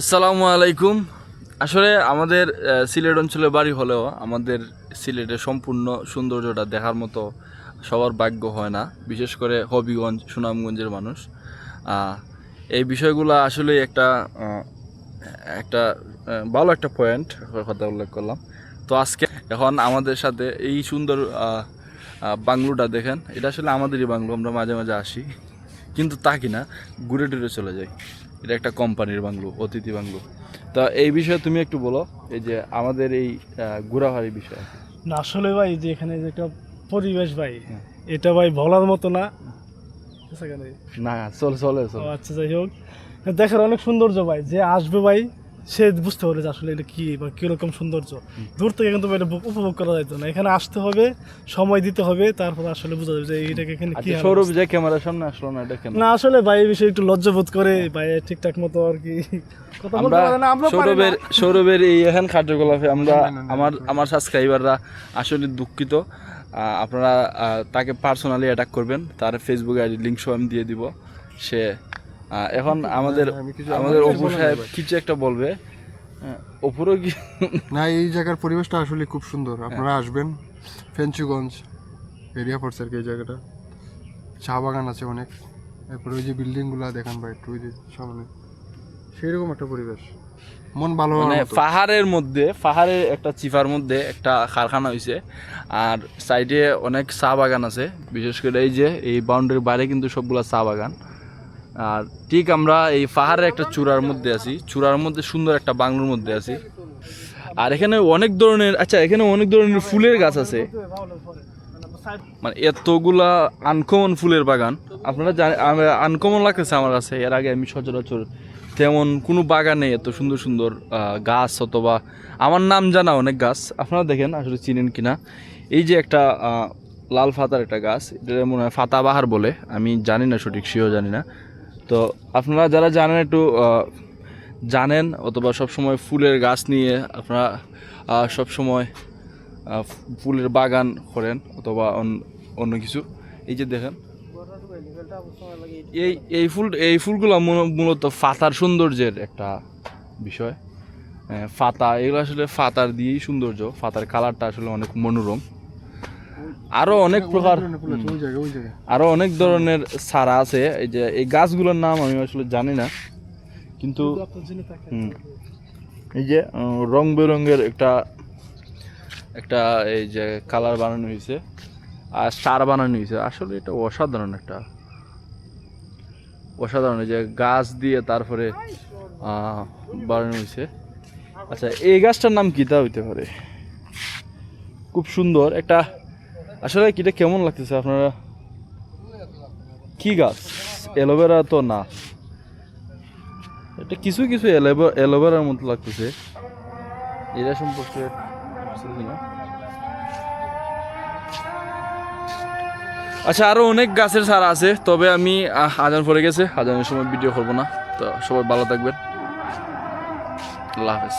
আসসালামু আলাইকুম। আসলে আমাদের সিলেট অঞ্চলে বাড়ি হলেও আমাদের সিলেটে সম্পূর্ণ সৌন্দর্যটা দেখার মতো সবার ভাগ্য হয় না, বিশেষ করে হবিগঞ্জ, সুনামগঞ্জের মানুষ। এই বিষয়গুলো আসলে একটা একটা ভালো একটা পয়েন্ট কথা উল্লেখ করলাম। তো আজকে এখন আমাদের সাথে এই সুন্দর বাংলোটা দেখেন। এটা আসলে আমাদেরই বাংলো, আমরা মাঝে মাঝে আসি, কিন্তু তা কিনা, ঘুরে টুরে চলে যাই। এটা একটা কোম্পানির বাংলো অতিথি বাংলো। তা এই বিষয়ে তুমি একটু বলো এই যে আমাদের এই ঘোরাহারি বিষয়। না আসলে ভাই যে এখানে যে একটা পরিবেশ ভাই হ্যাঁ। এটা ভাই বলার মতো না। না? চল চলে চল। আচ্ছা যাই হোক। দেখার অনেক সৌন্দর্য ভাই যে আসবে ভাই সে বুঝতে পারবে যে আসলে এটা কি বা কীরকম সৌন্দর্য। দূর থেকে কিন্তু এটা উপভোগ করা যেত না। এখানে আসতে হবে সময় দিতে হবে তারপর আসলে বোঝা যাবে যে এইটাকে এখানে কি আচ্ছা সৌরভ যে ক্যামেরার সামনে আসলো না এটা না আসলে ভাই এই বিষয়ে একটু লজ্জাবোধ করে ভাই ঠিকঠাক মতো আর কি কথা বলতে আমরা পারে না আমরা সৌরভের সৌরভের এই এখন কার্যকলাপে আমরা আমার আমার সাবস্ক্রাইবাররা আসলে দুঃখিত। আহ, আপনারা আহ, তাকে পার্সোনালি অ্যাটাক করবেন। তার ফেসবুক আইডি লিঙ্ক সহ আমি দিয়ে দিব। সে এখন আমাদের আমাদের অপু সাহেব কিছু একটা বলবে? হ্যাঁ, অপুরও কি না এই জায়গার পরিবেশটা আসলে খুব সুন্দর। আপনারা আসবেন ফেঞ্চুগঞ্জ এরিয়া পড়ছে আর কি এই জায়গাটা। চা বাগান আছে অনেক। এরপরে ওই যে বিল্ডিংগুলো দেখান ভাই একটু ওই যে সামনে। সেইরকম একটা পরিবেশ। মন ভালো মানে পাহাড়ের মধ্যে পাহাড়ের একটা চিফার মধ্যে একটা কারখানা হয়েছে আর সাইডে অনেক চা বাগান আছে। বিশেষ করে এই যে এই বাউন্ডারির বাইরে কিন্তু সবগুলা চা বাগান। আর ঠিক আমরা এই পাহাড়ের একটা চূড়ার মধ্যে আছি। চূড়ার মধ্যে সুন্দর একটা বাংলোর মধ্যে আছি। আর এখানে অনেক ধরনের আচ্ছা এখানে অনেক ধরনের ফুলের গাছ আছে। মানে এতগুলা আনকমন ফুলের বাগান। আপনারা আনকমন লাগতেছে আমার কাছে, এর আগে আমি সচরাচর তেমন কোনো বাগানে এত সুন্দর সুন্দর গাছ অথবা আমার নাম জানা অনেক গাছ। আপনারা দেখেন, আসলে চিনেন কিনা। এই যে একটা লাল ফাতার একটা গাছ, এটা মনে হয় ফাতাবাহার বলে। আমি জানি না সঠিক, সেও জানি না। তো আপনারা যারা জানেন একটু জানেন অথবা সবসময় ফুলের গাছ নিয়ে আপনারা সবসময় ফুলের বাগান করেন অথবা অন- অন্য কিছু। এই যে দেখেন, এই এই ফুল, এই ফুলগুলো মূলত ফাতার সৌন্দর্যের একটা বিষয়। ফাতা, এগুলো আসলে ফাতার দিয়েই সৌন্দর্য। ফাতার কালারটা আসলে অনেক মনোরম। আরও অনেক প্রকার আরও অনেক ধরনের চারা আছে। এই যে এই গাছগুলোর নাম আমি আসলে জানি না কিন্তু। এই যে রং বেরঙের একটা একটা এই যে কালার বানানো হয়েছে আর সার বানানো হয়েছে। আসলে এটা অসাধারণ একটা অসাধারণ এই যে গাছ দিয়ে তারপরে আহ, বানানো হয়েছে। আচ্ছা এই গাছটার নাম কি তা হইতে পারে? খুব সুন্দর একটা আসলে কিটা কেমন লাগতেছে আপনারা? কি গাছ? অ্যালোভেরা তো না। এটা কিছু কিছু অ্যালোভেরার মতো লাগতেছে। এটা সম্পর্কে না। আচ্ছা আরও অনেক গাছের চারা আছে, তবে আমি আজান পড়ে গেছে, আজানের সময় ভিডিও করব না। তো সবাই ভালো থাকবেন। আল্লাহ হাফেজ।